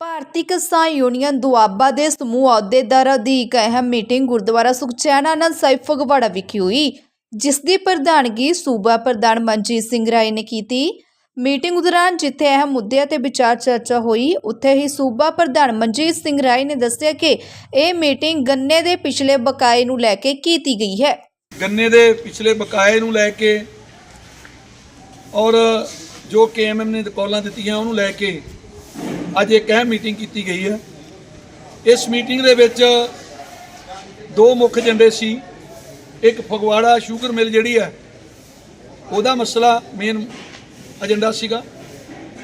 ਭਾਰਤੀ ਕਿਸਾਨ ਯੂਨੀਅਨ ਦੁਆਬਾ ਦੇ ਸਮੂਹ ਅਹੁਦੇਦਾਰਾਂ ਦੀ ਇੱਕ ਅਹਿਮ ਮੀਟਿੰਗ ਗੁਰਦੁਆਰਾ ਸੁਖਚੈਨ ਆਨੰਦ ਸਾਹਿਬ ਫਗਵਾੜਾ ਵਿਖੇ ਹੋਈ, ਜਿਸ ਦੀ ਪ੍ਰਧਾਨਗੀ ਸੂਬਾ ਪ੍ਰਧਾਨ ਮਨਜੀਤ ਸਿੰਘ ਰਾਏ ਨੇ ਕੀਤੀ। ਮੀਟਿੰਗ ਦੌਰਾਨ ਜਿੱਥੇ ਅਹਿਮ ਮੁੱਦਿਆਂ ਤੇ ਵਿਚਾਰ ਚਰਚਾ ਹੋਈ, ਉੱਥੇ ਹੀ ਸੂਬਾ ਪ੍ਰਧਾਨ ਮਨਜੀਤ ਸਿੰਘ ਰਾਏ ਨੇ ਦੱਸਿਆ ਕਿ ਇਹ ਮੀਟਿੰਗ ਗੰਨੇ ਦੇ ਪਿਛਲੇ ਬਕਾਏ ਨੂੰ ਲੈ ਕੇ ਕੀਤੀ ਗਈ ਹੈ। ਗੰਨੇ ਦੇ ਪਿਛਲੇ ਬਕਾਏ ਨੂੰ ਲੈ ਕੇ ਔਰ ਜੋ ਕੇਐਮਐਮ ਨੇ ਕਾਲਾਂ ਦਿੱਤੀਆਂ, ਉਹਨੂੰ ਲੈ ਕੇ ਅੱਜ ਇੱਕ ਅਹਿਮ ਮੀਟਿੰਗ ਕੀਤੀ ਗਈ ਹੈ। ਇਸ ਮੀਟਿੰਗ ਦੇ ਵਿੱਚ ਦੋ ਮੁੱਖ ਏਜੰਡੇ ਸੀ। ਇੱਕ ਫਗਵਾੜਾ ਸ਼ੂਗਰ ਮਿਲ ਜਿਹੜੀ ਹੈ, ਉਹਦਾ ਮਸਲਾ ਮੇਨ ਏਜੰਡਾ ਸੀਗਾ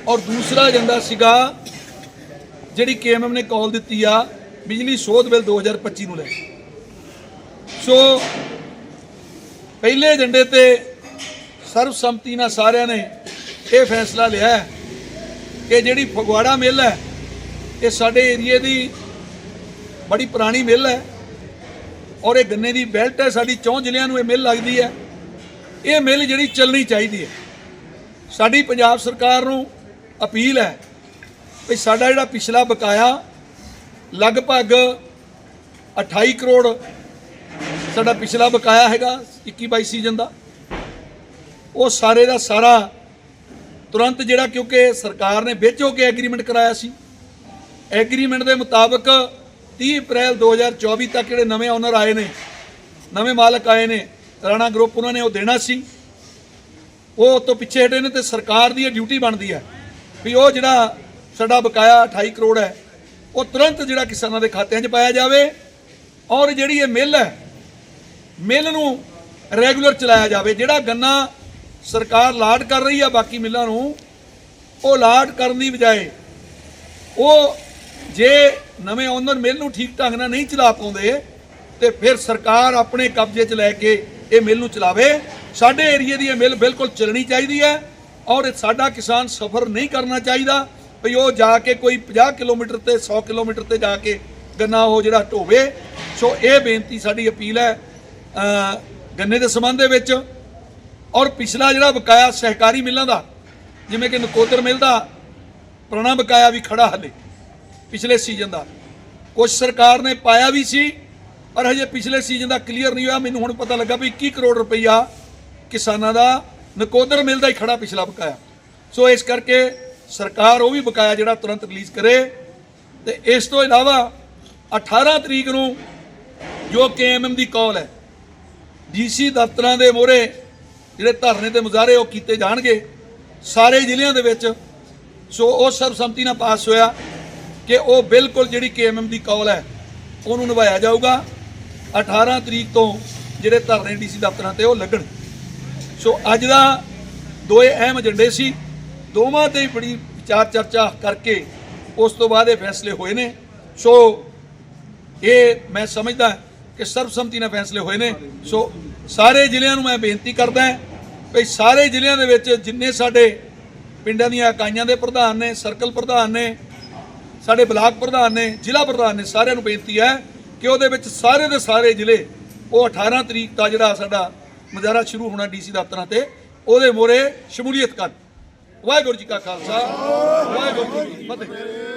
ਔਰ ਦੂਸਰਾ ਏਜੰਡਾ ਸੀਗਾ ਜਿਹੜੀ ਕੇਐਮਐਮ ਨੇ ਕਾਲ ਦਿੱਤੀ ਆ ਬਿਜਲੀ ਸੋਧ ਬਿੱਲ 2025 ਨੂੰ ਲੈ ਕੇ। ਸੋ ਪਹਿਲੇ ਏਜੰਡੇ ਤੇ ਸਰਬਸੰਮਤੀ ਨਾਲ ਸਾਰਿਆਂ ਨੇ ਇਹ ਫੈਸਲਾ ਲਿਆ ਹੈ ਕਿ ਜਿਹੜੀ ਫਗਵਾੜਾ ਮਿੱਲ ਹੈ, ਇਹ ਸਾਡੇ ਏਰੀਏ ਦੀ ਬੜੀ ਪੁਰਾਣੀ ਮਿੱਲ ਹੈ ਔਰ ਇਹ ਗੰਨੇ ਦੀ ਬੈਲਟ ਹੈ, ਸਾਡੀ ਚੌਂ ਜ਼ਿਲ੍ਹਿਆਂ ਨੂੰ ਇਹ ਮਿੱਲ ਲੱਗਦੀ ਹੈ। ਇਹ ਮਿੱਲ ਜਿਹੜੀ ਚੱਲਣੀ ਚਾਹੀਦੀ ਹੈ। ਸਾਡੀ ਪੰਜਾਬ ਸਰਕਾਰ ਨੂੰ ਅਪੀਲ ਹੈ ਵੀ ਸਾਡਾ ਜਿਹੜਾ ਪਿਛਲਾ ਬਕਾਇਆ ਲਗਭਗ 28 ਕਰੋੜ ਸਾਡਾ ਪਿਛਲਾ ਬਕਾਇਆ ਹੈਗਾ 21 22 ਸੀਜ਼ਨ ਦਾ। ਉਹ ਸਾਰੇ ਦਾ ਸਾਰਾ ਤੁਰੰਤ ਜਿਹੜਾ ਕਿਉਂਕਿ ਸਰਕਾਰ ਨੇ ਵਿੱਚ ਹੋ ਕੇ ਐਗਰੀਮੈਂਟ ਕਰਾਇਆ ਸੀ। ਐਗਰੀਮੈਂਟ ਦੇ ਮੁਤਾਬਕ 30 ਅਪ੍ਰੈਲ 2024 ਤੱਕ ਜਿਹੜੇ ਨਵੇਂ ਓਨਰ ਆਏ ਨੇ, ਨਵੇਂ ਮਾਲਕ ਆਏ ਨੇ, ਰਾਣਾ ਗਰੁੱਪ ਉਹਨਾਂ ਨੇ ਉਹ ਦੇਣਾ ਸੀ। ਉਹ ਤੋਂ ਪਿੱਛੇ ਹਟੇ ਨੇ ਤੇ ਸਰਕਾਰ ਦੀ ਇਹ ਡਿਊਟੀ ਬਣਦੀ ਹੈ ਵੀ ਉਹ ਜਿਹੜਾ ਸਾਡਾ ਬਕਾਇਆ 28 ਕਰੋੜ ਹੈ, ਉਹ ਤੁਰੰਤ ਜਿਹੜਾ ਕਿਸਾਨਾਂ ਦੇ ਖਾਤਿਆਂ 'ਚ ਪਾਇਆ ਜਾਵੇ ਔਰ ਜਿਹੜੀ ਇਹ ਮਿੱਲ ਹੈ, ਮਿੱਲ ਨੂੰ ਰੈਗੂਲਰ ਚਲਾਇਆ ਜਾਵੇ, ਜਿਹੜਾ ਗੰਨਾ ਸਰਕਾਰ ਲਾਡ ਕਰ ਰਹੀ ਆ ਬਾਕੀ ਮਿੱਲਾਂ ਨੂੰ, ਉਹ ਲਾਡ ਕਰਨ ਦੀ ਬਜਾਏ ਉਹ ਜੇ ਨਵੇਂ ਓਨਰ ਮਿੱਲ ਨੂੰ ਠੀਕ ਢੰਗ ਨਾਲ ਨਹੀਂ ਚਲਾ ਪਾਉਂਦੇ ਤੇ ਫਿਰ ਸਰਕਾਰ ਆਪਣੇ ਕਬਜ਼ੇ 'ਚ ਲੈ ਕੇ ਇਹ ਮਿੱਲ ਨੂੰ ਚਲਾਵੇ। ਸਾਡੇ ਏਰੀਏ ਦੀ ਇਹ ਮਿੱਲ ਬਿਲਕੁਲ ਚੱਲਣੀ ਚਾਹੀਦੀ ਹੈ ਔਰ ਸਾਡਾ ਕਿਸਾਨ ਸਫ਼ਰ ਨਹੀਂ ਕਰਨਾ ਚਾਹੀਦਾ ਵੀ ਉਹ ਜਾ ਕੇ ਕੋਈ 50 ਕਿਲੋਮੀਟਰ ਤੇ 100 ਕਿਲੋਮੀਟਰ ਤੇ ਜਾ ਕੇ ਗੰਨਾ ਉਹ ਜਿਹੜਾ ਢੋਵੇ। ਸੋ ਇਹ ਬੇਨਤੀ ਸਾਡੀ ਅਪੀਲ ਹੈ ਗੰਨੇ ਦੇ ਸੰਬੰਧ ਦੇ ਵਿੱਚ। ਔਰ ਪਿਛਲਾ ਜਿਹੜਾ ਬਕਾਇਆ ਸਹਿਕਾਰੀ ਮਿੱਲਾਂ ਦਾ, ਜਿਵੇਂ ਕਿ ਨਕੋਦਰ ਮਿਲ ਦਾ, ਪੁਰਾਣਾ ਬਕਾਇਆ ਵੀ ਖੜਾ ਹਲੇ, ਪਿਛਲੇ ਸੀਜ਼ਨ ਦਾ। ਕੁਝ ਸਰਕਾਰ ਨੇ ਪਾਇਆ ਵੀ ਸੀ, ਪਰ ਹਜੇ ਪਿਛਲੇ ਸੀਜ਼ਨ ਦਾ ਕਲੀਅਰ ਨਹੀਂ ਹੋਇਆ। ਮੈਨੂੰ ਹੁਣ ਪਤਾ ਲੱਗਾ ਵੀ 21 ਕਰੋੜ ਰੁਪਈਆ ਕਿਸਾਨਾਂ ਦਾ ਨਕੋਦਰ ਮਿਲ ਦਾ ਹੀ ਖੜਾ ਪਿਛਲਾ ਬਕਾਇਆ। ਸੋ ਇਸ ਕਰਕੇ ਸਰਕਾਰ ਉਹ ਵੀ ਬਕਾਇਆ ਜਿਹੜਾ ਤੁਰੰਤ ਰਿਲੀਜ਼ ਕਰੇ। ਤੇ ਇਸ ਤੋਂ ਇਲਾਵਾ 18 ਤਰੀਕ ਨੂੰ ਜੋ ਕੇਐਮਐਮ ਦੀ ਕਾਲ ਹੈ ਡੀਸੀ ਦਫ਼ਤਰਾਂ ਦੇ ਮੋਹਰੇ ਜਿਹੜੇ ਧਰਨੇ ਤੇ ਮੁਜ਼ਾਹਰੇ ਉਹ ਕੀਤੇ ਜਾਣਗੇ, ਸਾਰੇ ਜ਼ਿਲ੍ਹਿਆਂ ਦੇ ਵਿੱਚ। ਸੋ ਉਹ ਸਰਬਸੰਮਤੀ ਨਾਲ ਪਾਸ ਹੋਇਆ ਕਿ ਉਹ ਬਿਲਕੁਲ ਜਿਹੜੀ ਕੇਐਮਐਮ ਦੀ ਕਾਲ ਹੈ, ਉਹਨੂੰ ਨਿਭਾਇਆ ਜਾਊਗਾ। 18 ਤਰੀਕ ਤੋਂ ਜਿਹੜੇ ਧਰਨੇ ਡੀਸੀ ਦਫ਼ਤਰਾਂ ਤੇ ਉਹ ਲੱਗਣ। ਸੋ ਅੱਜ ਦਾ ਦੋਏ ਅਹਿਮ ਏਜੰਡੇ ਸੀ। ਦੋਵਾਂ ਤੇ ਬੜੀ ਵਿਚਾਰ ਚਰਚਾ ਕਰਕੇ ਉਸ ਤੋਂ ਬਾਅਦ ਇਹ ਫੈਸਲੇ ਹੋਏ ਨੇ। ਸੋ ਇਹ ਮੈਂ ਸਮਝਦਾ ਕਿ ਸਰਬਸੰਮਤੀ ਨਾਲ ਫੈਸਲੇ ਹੋਏ ਨੇ। ਸੋ ਸਾਰੇ ਜ਼ਿਲ੍ਹਿਆਂ ਨੂੰ ਮੈਂ ਬੇਨਤੀ ਕਰਦਾ ਹਾਂ ਵੀ ਸਾਰੇ ਜ਼ਿਲ੍ਹਿਆਂ ਦੇ ਵਿੱਚ ਜਿੰਨੇ ਸਾਡੇ ਪਿੰਡਾਂ ਦੀਆਂ ਇਕਾਈਆਂ ਦੇ ਪ੍ਰਧਾਨ ਨੇ, ਸਰਕਲ ਪ੍ਰਧਾਨ ਨੇ, ਸਾਡੇ ਬਲਾਕ ਪ੍ਰਧਾਨ ਨੇ, ਜ਼ਿਲ੍ਹਾ ਪ੍ਰਧਾਨ ਨੇ ਸਾਰਿਆਂ ਨੂੰ ਬੇਨਤੀ ਹੈ ਕਿ ਉਹਦੇ ਵਿੱਚ ਸਾਰੇ ਦੇ ਸਾਰੇ ਜ਼ਿਲ੍ਹੇ ਉਹ 18 ਤਰੀਕ ਦਾ ਜਿਹੜਾ ਸਾਡਾ ਮੁਜ਼ਾਹਰਾ ਸ਼ੁਰੂ ਹੋਣਾ ਡੀਸੀ ਦਫ਼ਤਰਾਂ ਤੇ, ਉਹਦੇ ਮੋਰੇ ਸ਼ਮੂਲੀਅਤ ਕਰਨ। ਵਾਹਿਗੁਰੂ ਜੀ ਕਾ ਖਾਲਸਾ, ਵਾਹਿਗੁਰੂ ਜੀ ਕੀ ਫਤਿਹ।